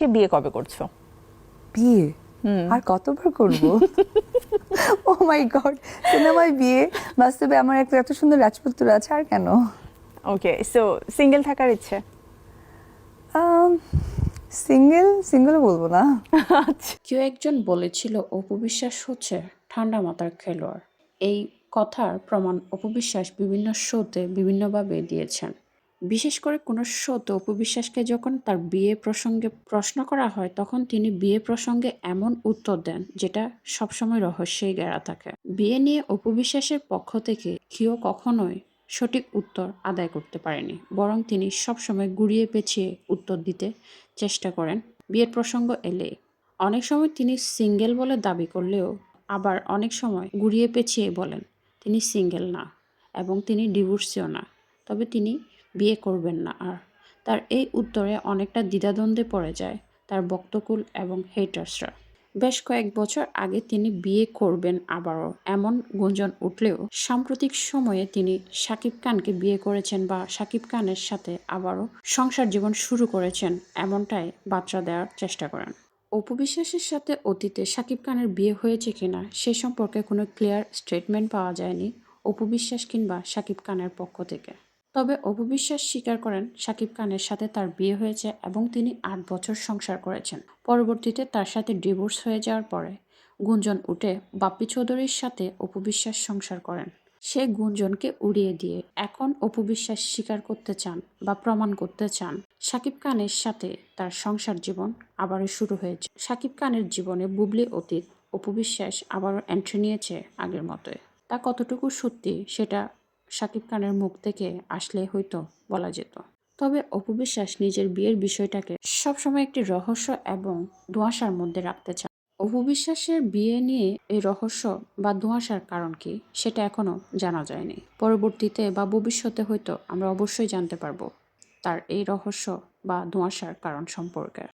কে বিয়ে কবে করছ? বিয়ে? আর কতবার করব? ও মাই গড সিনেমায় বিয়ে? বাস্তবে আমার একটা এত সুন্দর রাজপুত্র আছে আর কেন? ওকে সো সিঙ্গেল থাকার ইচ্ছে? সিঙ্গেল সিঙ্গেলও বলব না। কেউ একজন বলেছিল অপবিশ্বাস হচ্ছে ঠান্ডা মাথার খেলোয়াড়। এই কথার প্রমাণ অপবিশ্বাস বিভিন্ন শোতে বিভিন্নভাবে দিয়েছেন। বিশেষ করে কোনো শোতে অপবিশ্বাসকে যখন তার বিয়ে প্রসঙ্গে প্রশ্ন করা হয়, তখন তিনি বিয়ে প্রসঙ্গে এমন উত্তর দেন যেটা সবসময় রহস্যেই গেরা থাকে। বিয়ে নিয়ে অপবিশ্বাসের পক্ষ থেকে কেউ কখনোই সঠিক উত্তর আদায় করতে পারেনি, বরং তিনি সবসময় গুড়িয়ে পেঁচিয়ে উত্তর দিতে চেষ্টা করেন বিয়ের প্রসঙ্গ এলে। অনেক সময় তিনি সিঙ্গেল বলে দাবি করলেও আবার অনেক সময় গুড়িয়ে পেঁচিয়ে বলেন, তিনি সিঙ্গেল না এবং তিনি ডিভোর্সিও না। তবে তিনি বিয়ে করবেন না আর। তার এই উত্তরে অনেকটা দ্বিধাদ্বন্দ্বে পড়ে যায় তার বক্তকুল এবং হেটার্সরা বেশ কয়েক বছর আগে তিনি বিয়ে করবেন আবারও এমন গুঞ্জন উঠলেও সাম্প্রতিক সময়ে তিনি শাকিব খানকে বিয়ে করেছেন বা শাকিব খানের সাথে আবারও সংসার জীবন শুরু করেছেন এমনটাই বার্তা দেওয়ার চেষ্টা করেন। অপু বিশ্বাসের সাথে অতীতে শাকিব খানের বিয়ে হয়েছে কিনা সে সম্পর্কে কোনো ক্লিয়ার স্টেটমেন্ট পাওয়া যায়নি অপু বিশ্বাস কিংবা শাকিব খানের পক্ষ থেকে। তবে অপু বিশ্বাস স্বীকার করেন শাকিব খানের সাথে তার বিয়ে হয়েছে এবং তিনি আট বছর সংসার করেছেন। পরবর্তীতে তার সাথে ডিভোর্স হয়ে যাওয়ার পরে গুঞ্জন উঠে বাপ্পি চৌধুরীর সাথে অপু বিশ্বাস সংসার করেন। সে গুঞ্জনকে উড়িয়ে দিয়ে এখন অপু বিশ্বাস স্বীকার করতে চান বা প্রমাণ করতে চান। শাকিব খানের সাথে তার সংসার জীবন আবারও শুরু হয়েছে। শাকিব খানের জীবনে বুবলি অতীত অপু বিশ্বাস আবারও এন্ট্রি নিয়েছে আগের মতোই। তা কতটুকু সত্যি সেটা শাকিব খানের মুখ থেকে আসলে হয়তো বলা যেত। তবে অপু বিশ্বাস নিজের বিয়ের বিষয়টাকে সবসময় একটি রহস্য এবং ধোঁয়াশার মধ্যে রাখতে চান অপু বিশ্বাসের বিয়ে নিয়ে এই রহস্য বা ধোঁয়াশার কারণ কি সেটা এখনও জানা যায়নি। পরবর্তীতে বা ভবিষ্যতে হয়তো আমরা অবশ্যই জানতে পারব তার এই রহস্য বা ধোঁয়াশার কারণ সম্পর্কে।